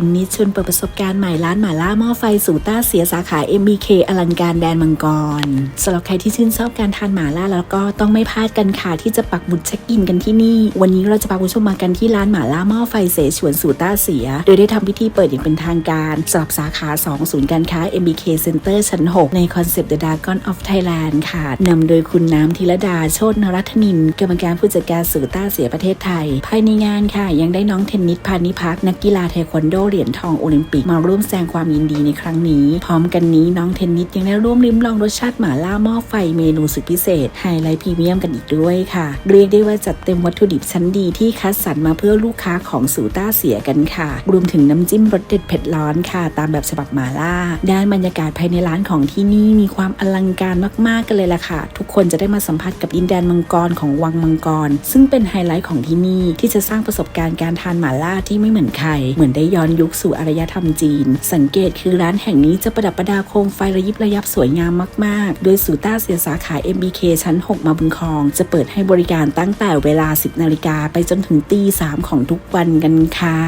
นนิสชวนเปิดประสบการณ์ใหม่ร้านหม่าล่าหม้อไฟสูต้าเสียสาขา MBK อลังการแดนมังกรสำหรับใครที่ชื่นชอบการทานหม่าล่าแล้วก็ต้องไม่พลาดกันค่ะที่จะปักหมุดเช็คอินกันที่นี่ วันนี้เราจะพาคุณผู้ชมมากันที่ร้านหม่าล่าหม้อไฟเสฉวนสูต้าเสีย โดยได้ทำพิธีเปิดอย่างเป็นทางการสำหรับสาขา2ศูนย์การค้า MBK Center ชั้น 6 ในคอนเซปต์ The Dragon of Thailand ค่ะนำโดยคุณน้ำธีรดาโชตนรัตนินกรรมการผู้จัดการสูต้าเสียประเทศไทย ภายในงานค่ะ ยังได้น้องเทนนิสพานิพักนักกีฬาเทควันโดเหรียญทองโอลิมปิกมาร่วมแสดงความยินดีในครั้งนี้ พร้อมกันนี้น้องเทนนิสยังได้ร่วมลิ้มลองรสชาติหม่าล่าหม้อไฟเมนูสุดพิเศษไฮไลท์พรีเมียมกันอีกด้วยค่ะ เรียกได้ว่าจัดเต็มวัตถุดิบชั้นดีที่คัดสรรมาเพื่อลูกค้าของสูต้าเสียกันค่ะ รวมถึงน้ำจิ้มรสเด็ดเผ็ดร้อนค่ะ ตามแบบฉบับหม่าล่า ด้านบรรยากาศภายในร้านของที่นี่มีความอลังการมากๆกันเลยล่ะค่ะ ทุกคนจะได้มาสัมผัสกับดินแดนมังกรของวังมังกร ซึ่งเป็นไฮไลท์ของที่นี่ที่จะสร้างประสบการณ์การทานหม่าล่าที่ไม่เหมือนใครเหมือนได้ย้อนยุคสู่อารยธรรมจีน สังเกตคือร้านแห่งนี้จะประดับประดาโคมไฟระยิบระยับสวยงามมาก ๆ โดยสูต้าเสียสาขา MBK ชั้น 6 มาบุญครอง จะเปิดให้บริการตั้งแต่เวลา 10 นาฬิกาไปจนถึงตี3ของทุกวันกันค่ะ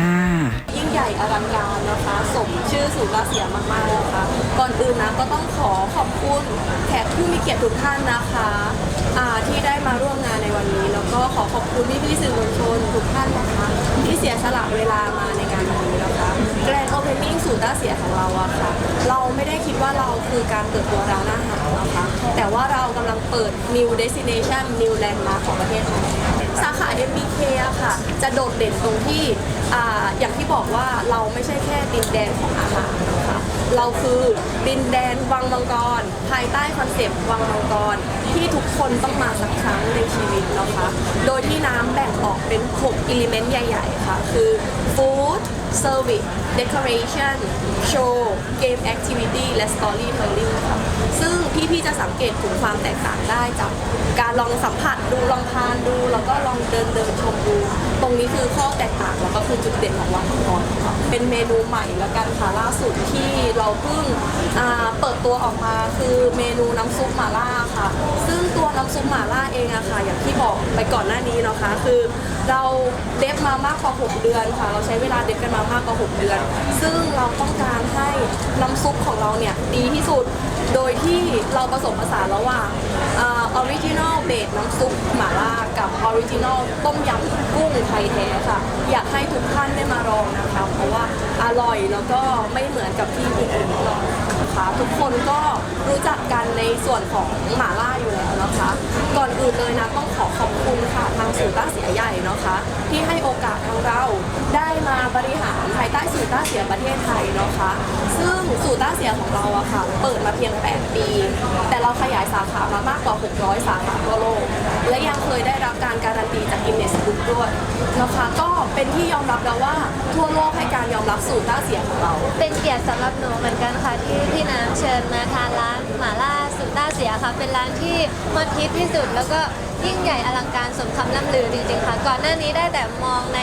ยิ่งใหญ่อลังการนะคะ สมชื่อสุราเสียมากๆนะคะก่อนอื่นนะก็ต้องขอขอบคุณแขกผู้มีเกียรติทุกท่านนะคะที่ได้มาร่วมงานในวันนี้ แล้วก็ขอขอบคุณพี่พี่สื่อมวลชนทุกท่านนะคะที่เสียสละเวลามาในูด้าเสียของเราอะค่ะ เราไม่ได้คิดว่าเราคือการเปิดตัวร้านอาหารนะคะ แต่ว่าเรากำลังเปิด new destination new landmark ของประเทศไทยสาขา MBK อะค่ะ จะโดดเด่นตรงที่อ่าอย่างที่บอกว่าเราไม่ใช่แค่ดินแดนของอาหารนะคะ เราคือดินแดนวังมังกร ภายใต้คอนเซปต์วังมังกร ที่ทุกคนต้องมาสักครั้งในชีวิตนะคะ โดยที่น้ำแบ่งออกเป็น6อิเลเมนต์ใหญ่ ๆ ค่ะ คือฟู้ดเซอร์วิสเดคอเรชั่นโชว์เกมแอคทิวิตี้และสตอรี่เทลลิ่งค่ะซึ่ง พี่จะสังเกตถึงความแตกต่างได้จากการลองสัมผัสดูลองทานดู แล้วก็ลองเดินเดินชมดู ตรงนี้คือข้อแตกต่างแล้วก็คือจุดเด่นของวังมังกรค่ะเป็นเมนูใหม่แล้วกันค่ะล่าสุดที่เราเพิ่งเปิดตัวออกมาคือเมนูน้ำซุปหม่าล่า ค่ะ ซึ่งตัวน้ำซุปหม่าล่าเองอะค่ะ อย่างที่บอกไปก่อนหน้านี้เนาะคะ คือเราเดฟมามากกว่า 6 เดือนค่ะ เราใช้เวลาเดฟกันมามากกว่า 6 เดือน ซึ่งเราต้องการให้น้ำซุปของเราเนี่ยดีที่สุด โดยที่เราผสมผสานระหว่างออริจินอลเบสน้ำซุปหม่าล่ากับออริจินอลต้มยำกุ้งไทยแท้ค่ะ อยากให้ทุกท่านได้มาลองนะคะ เพราะว่าอร่อยแล้วก็ไม่เหมือนกับที่อื่น นะคะ ทุกคนก็รู้จักกันในส่วนของหมาล่าอยู่แล้วนะคะ ก่อนอื่นเลยนะต้องขอขอบคุณค่ะทางสื่อต้าเสียใหญ่นะคะ ที่ให้โอกาสทางเราได้มาบริหารภายใต้ส ต้าเสียประเทศไทยนะคะ ซึ่งสูต้าเสียของเราอะค่ะ เปิดมาเพียง 8 ปี แต่เราขยายสาขามามากกว่า 600 สาขาทั่วโลก และยังเคยได้รับการการันตีจากกินเนสบุ๊กด้วยนะคะ ก็เป็นที่ยอมรับแล้วว่าทั่วโลกให้การยอมรับสูต้าเสียของเรา เป็นเกียรติสำหรับหนูเหมือนกันค่ะที่พี่น้ำเชิญมาทานร้านหม่าล่าสุต้าเสียค่ะ เป็นร้านที่ฮอตฮิตที่สุดแล้วก็ ยิ่งใหญ่อลังการสมคำล่ำลือจริงๆค่ะ ก่อนหน้านี้ได้แต่มองใน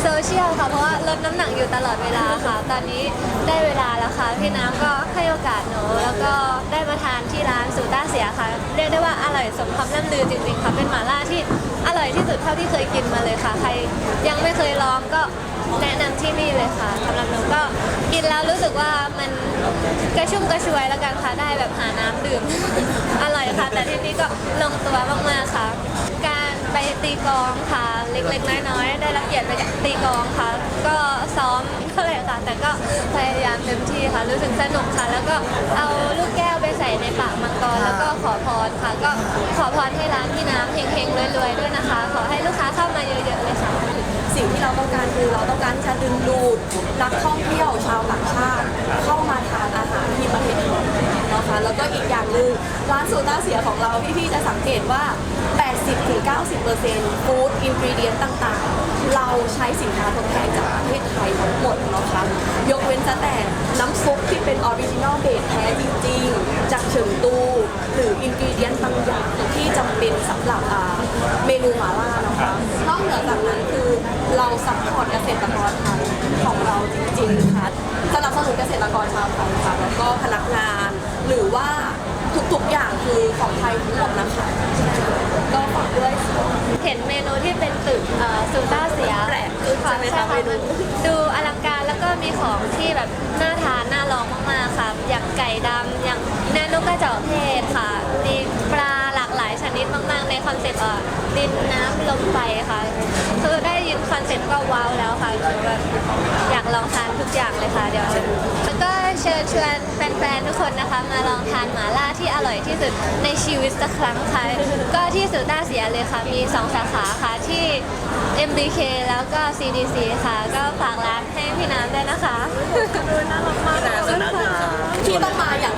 โซเชียลค่ะ เพราะว่าลดน้ำหนักอยู่ตลอดเวลาค่ะ ตอนนี้ได้เวลาแล้วค่ะ พี่น้ำก็ให้โอกาสหนู แล้วก็ได้มาทานที่ร้านสุต้าเสียค่ะ เรียกได้ว่าอร่อยสมคำล่ำลือจริงๆค่ะ เป็นหม่าล่าที่อร่อยที่สุดเท่าที่เคยกินมาเลยค่ะ ใครยังไม่เคยลองก็แนะนำที่นี่เลยค่ะสำหรับหนูก็กินแล้วรู้สึกว่ามันกระชุ่มกระชวยแล้วกันค่ะ ได้แบบหาน้ำดื่ม อร่อยค่ะ แต่ที่นี่ก็ลงตัวมากๆ กลองค่ะ เล็กๆ น้อยๆ ได้รับเกียรติไปตีกลองค่ะ ก็ซ้อมเท่าไหร่ค่ะ แต่ก็พยายามเต็มที่ค่ะ รู้สึกสนุกค่ะ แล้วก็เอาลูกแก้วไปใส่ในปากมังกร แล้วก็ขอพรค่ะ ก็ขอพรให้ร้านพี่น้ำเฮงๆรวยๆ ด้วยนะคะ ขอให้ลูกค้าเข้ามาเยอะๆเลยค่ะ สิ่งที่เราต้องการคือเราต้องการจะดึงดูดนักท่องเที่ยวชาวต่างชาติ เข้ามาทานอาหารที่ประเทศไทยนะคะ แล้วก็อีกอย่างหนึ่งร้านสูต้าเสียของเราพี่ๆจะสังเกตว่า 80-90%ฟู้ดอินกรีเดียนต่างๆ เราใช้สินค้าทดแทนจากประเทศไทยทั้งหมดนะคะยกเว้นแต่น้ำซุปที่เป็นออริจินอลเบสแท้จริงๆ จากเฉิงตู หรืออินกรีเดียนบางอย่างที่จำเป็นสำหรับเมนูหม่าล่านะคะนอกเหนือจากนั้นคือเราซัพพอร์ตเกษตรกรไทยของเราจริงๆค่ะสนับสนุนเกษตรกรชาวไทยค่ะแล้วก็พนักงาน หรือว่าทุกๆอย่างคือของไทยทั้งหมดนะคะ ด้วยค่ะเห็นเมนูที่เป็นตึกซูต้าเสียแปลกขึ้นใช่ไหมคะค่ะเมนูมันดูอลังการแล้วก็มีของที่แบบน่าทานน่าลองมากๆค่ะอย่างไก่ดำอย่างเนื้อนกกระจอกเทศค่ะมีปลาหลากหลายชนิดมากๆ ในคอนเซ็ปต์เอ่อดินน้ำลมไฟค่ะคือได้ยินคอนเซ็ปต์ก็ว้าวแล้วค่ะคือแบบอยากลองทานทุกอย่างเลยค่ะเดี๋ยวแล้วก็เชิญชวนแฟนๆ ทุกคนนะคะ มาลองทานหมาล่าที่อร่อยที่สุดในชีวิตสักครั้งค่ะ ก็ที่สุต้าเสียเลยค่ะ มี 2 สาขาค่ะที่ MBK แล้วก็ CDC ค่ะ ก็ฝากร้านให้พี่น้ำด้วยนะคะน่ารักมากเลยที่ต้องมาอย่าง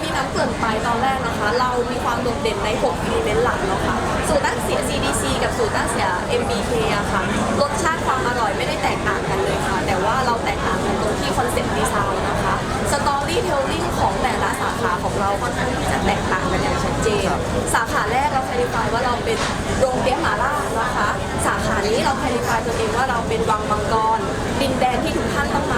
เราค่อนข้างจะแตกต่างกันอย่างชัดเจน สาขาแรกเราคลิฟายว่าเราเป็นโรงเปี๊ยมหมาล่านะคะ สาขานี้เราคลิฟายตัวเองว่าเราเป็นวังมังกรดินแดนที่ทุกท่านต้องมา